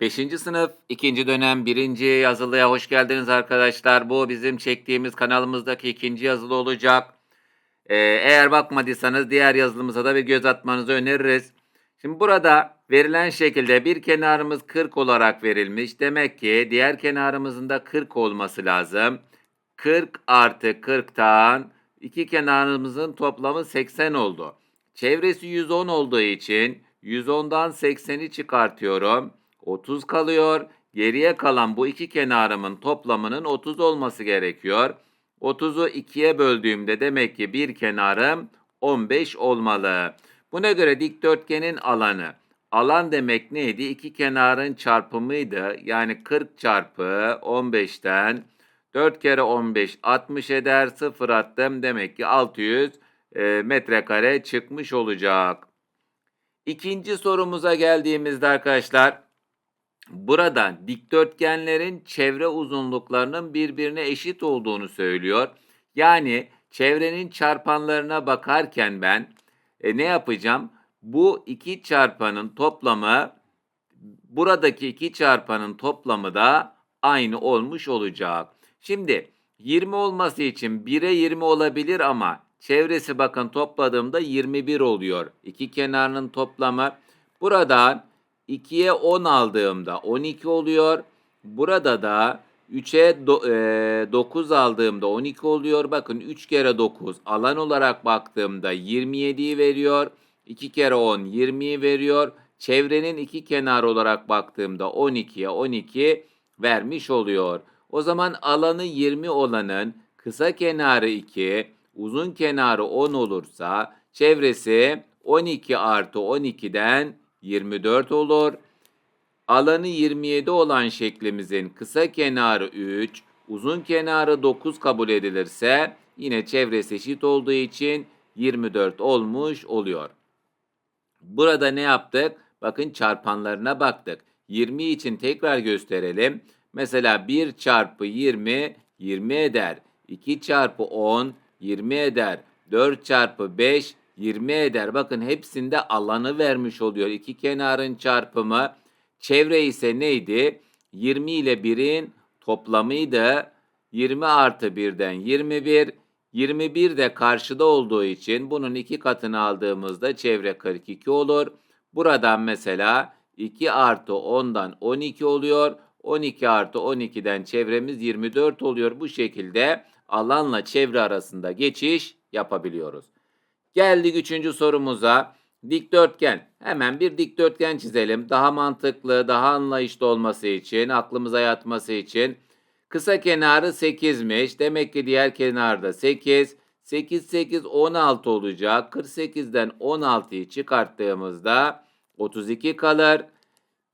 5. sınıf 2. dönem 1. yazılıya hoş geldiniz arkadaşlar. Bu bizim çektiğimiz kanalımızdaki ikinci yazılı olacak. Ee, eğer bakmadıysanız diğer yazılımıza da bir göz atmanızı öneririz. Şimdi burada verilen şekilde bir kenarımız 40 olarak verilmiş. Demek ki diğer kenarımızın da 40 olması lazım. 40 artı 40'tan iki kenarımızın toplamı 80 oldu. Çevresi 110 olduğu için 110'dan 80'i çıkartıyorum. 30 kalıyor. Geriye kalan bu iki kenarımın toplamının 30 olması gerekiyor. 30'u 2'ye böldüğümde demek ki bir kenarım 15 olmalı. Buna göre dikdörtgenin alanı. Alan demek neydi? İki kenarın çarpımıydı. Yani 40 çarpı 15'ten 4 kere 15 60 eder. 0 attım. Demek ki 600 e, metrekare çıkmış olacak. İkinci sorumuza geldiğimizde arkadaşlar burada dikdörtgenlerin çevre uzunluklarının birbirine eşit olduğunu söylüyor. Yani çevrenin çarpanlarına bakarken ben e, ne yapacağım? Bu iki çarpanın toplamı buradaki iki çarpanın toplamı da aynı olmuş olacak. Şimdi 20 olması için 1'e 20 olabilir ama çevresi bakın topladığımda 21 oluyor. İki kenarının toplamı buradan 2'ye 10 aldığımda 12 oluyor. Burada da 3'e 9 aldığımda 12 oluyor. Bakın 3 kere 9 alan olarak baktığımda 27'yi veriyor. 2 kere 10 20'yi veriyor. Çevrenin iki kenar olarak baktığımda 12'ye 12 vermiş oluyor. O zaman alanı 20 olanın kısa kenarı 2, uzun kenarı 10 olursa çevresi 12 artı 12'den 24 olur. Alanı 27 olan şeklimizin kısa kenarı 3, uzun kenarı 9 kabul edilirse yine çevresi eşit olduğu için 24 olmuş oluyor. Burada ne yaptık? Bakın çarpanlarına baktık. 20 için tekrar gösterelim. Mesela 1 çarpı 20 20 eder. 2 çarpı 10 20 eder. 4 çarpı 5 20 eder. Bakın hepsinde alanı vermiş oluyor. İki kenarın çarpımı. Çevre ise neydi? 20 ile 1'in toplamıydı. 20 artı 1'den 21. 21 de karşıda olduğu için bunun iki katını aldığımızda çevre 42 olur. Buradan mesela 2 artı 10'dan 12 oluyor. 12 artı 12'den çevremiz 24 oluyor. Bu şekilde alanla çevre arasında geçiş yapabiliyoruz. Geldik üçüncü sorumuza. Dikdörtgen. Hemen bir dikdörtgen çizelim. Daha mantıklı, daha anlayışlı olması için, aklımıza yatması için. Kısa kenarı 8'miş. Demek ki diğer kenarda 8. 8, 8, 16 olacak. 48'den 16'yı çıkarttığımızda 32 kalır.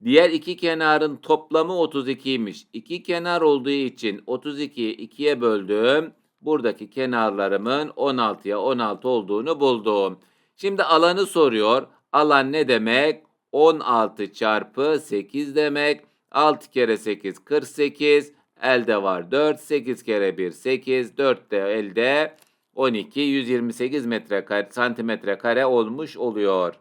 Diğer iki kenarın toplamı 32'ymiş. İki kenar olduğu için 32'yi 2'ye böldüm. Buradaki kenarlarımın 16'ya 16 olduğunu buldum. Şimdi alanı soruyor. Alan ne demek? 16 çarpı 8 demek. 6 kere 8 48. Elde var 4. 8 kere 1 8. 4 de elde 12. 128 metrekare santimetre kare olmuş oluyor.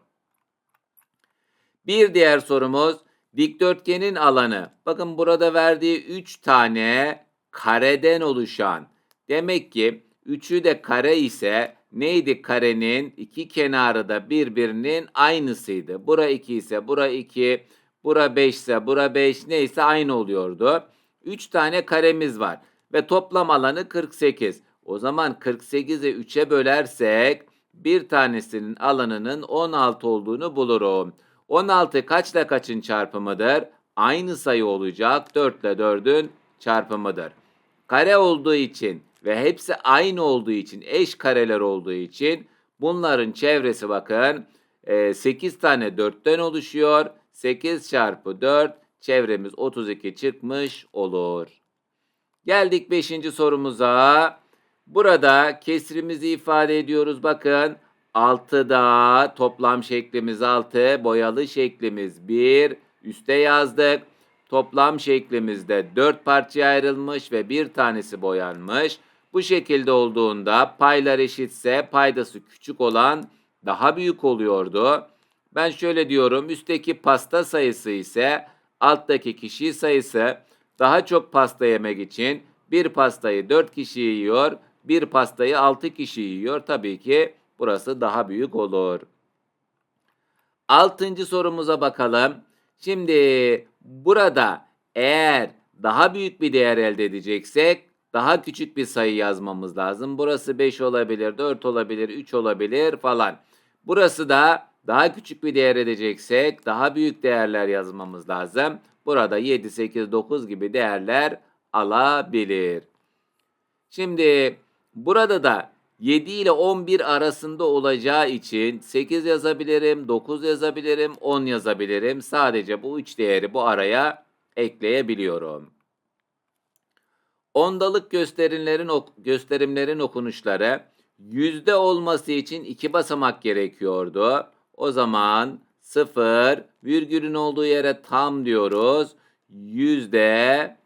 Bir diğer sorumuz dikdörtgenin alanı. Bakın burada verdiği 3 tane kareden oluşan. Demek ki üçü de kare ise neydi karenin iki kenarı da birbirinin aynısıydı. Bura 2 ise bura 2, bura 5 ise bura 5 neyse aynı oluyordu. 3 tane karemiz var ve toplam alanı 48. O zaman 48'i 3'e bölersek bir tanesinin alanının 16 olduğunu bulurum. 16 kaçla kaçın çarpımıdır? Aynı sayı olacak. 4 ile 4'ün çarpımıdır. Kare olduğu için ve hepsi aynı olduğu için, eş kareler olduğu için bunların çevresi bakın 8 tane 4'ten oluşuyor. 8 çarpı 4 çevremiz 32 çıkmış olur. Geldik 5. sorumuza. Burada kesrimizi ifade ediyoruz. Bakın 6'da toplam şeklimiz 6, boyalı şeklimiz 1. Üste yazdık. Toplam şeklimizde 4 parçaya ayrılmış ve bir tanesi boyanmış. Bu şekilde olduğunda paylar eşitse paydası küçük olan daha büyük oluyordu. Ben şöyle diyorum üstteki pasta sayısı ise alttaki kişi sayısı daha çok pasta yemek için bir pastayı 4 kişi yiyor, bir pastayı 6 kişi yiyor. Tabii ki burası daha büyük olur. Altıncı sorumuza bakalım. Şimdi burada eğer daha büyük bir değer elde edeceksek daha küçük bir sayı yazmamız lazım. Burası 5 olabilir, 4 olabilir, 3 olabilir falan. Burası da daha küçük bir değer edeceksek daha büyük değerler yazmamız lazım. Burada 7, 8, 9 gibi değerler alabilir. Şimdi burada da 7 ile 11 arasında olacağı için 8 yazabilirim, 9 yazabilirim, 10 yazabilirim. Sadece bu üç değeri bu araya ekleyebiliyorum. Ondalık gösterimlerin, ok- gösterimlerin okunuşları yüzde olması için iki basamak gerekiyordu. O zaman 0 virgülün olduğu yere tam diyoruz. Yüzde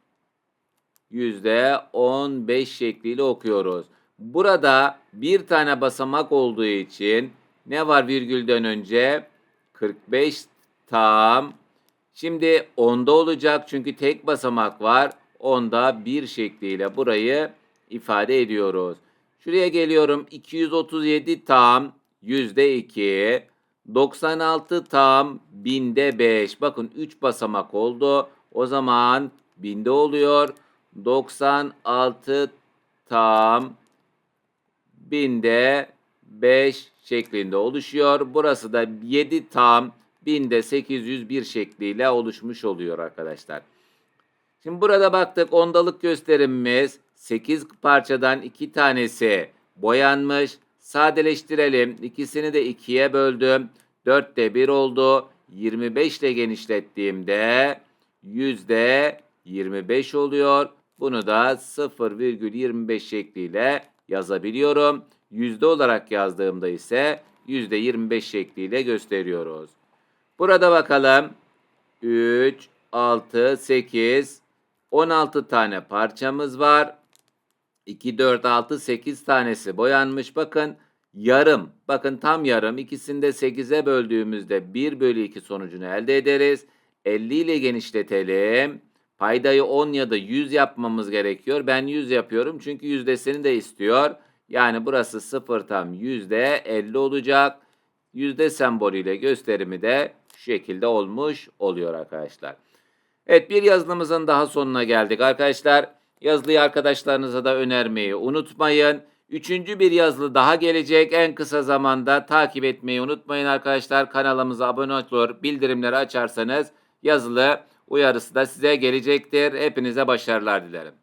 yüzde 15 şekliyle okuyoruz. Burada bir tane basamak olduğu için ne var virgülden önce? 45 tam. Şimdi onda olacak çünkü tek basamak var. Onda bir şekliyle burayı ifade ediyoruz. Şuraya geliyorum. 237 tam yüzde 2. 96 tam binde 5. Bakın 3 basamak oldu. O zaman binde oluyor. 96 tam binde 5 şeklinde oluşuyor. Burası da 7 tam binde 801 şekliyle oluşmuş oluyor arkadaşlar. Şimdi burada baktık ondalık gösterimimiz 8 parçadan 2 tanesi boyanmış. Sadeleştirelim. İkisini de 2'ye böldüm. 4'te 1 oldu. 25 ile genişlettiğimde yüzde 25 oluyor. Bunu da 0,25 şekliyle yazabiliyorum. Yüzde olarak yazdığımda ise yüzde 25 şekliyle gösteriyoruz. Burada bakalım. 3, 6, 8, 16 tane parçamız var. 2, 4, 6, 8 tanesi boyanmış. Bakın yarım. Bakın tam yarım. İkisini de 8'e böldüğümüzde 1 bölü 2 sonucunu elde ederiz. 50 ile genişletelim. Paydayı 10 ya da 100 yapmamız gerekiyor. Ben 100 yapıyorum çünkü yüzdesini de istiyor. Yani burası 0 tam yüzde 50 olacak. Yüzde sembolüyle gösterimi de şu şekilde olmuş oluyor arkadaşlar. Evet bir yazılımızın daha sonuna geldik arkadaşlar. Yazılıyı arkadaşlarınıza da önermeyi unutmayın. Üçüncü bir yazılı daha gelecek. En kısa zamanda takip etmeyi unutmayın arkadaşlar. Kanalımıza abone olur, bildirimleri açarsanız yazılı uyarısı da size gelecektir. Hepinize başarılar dilerim.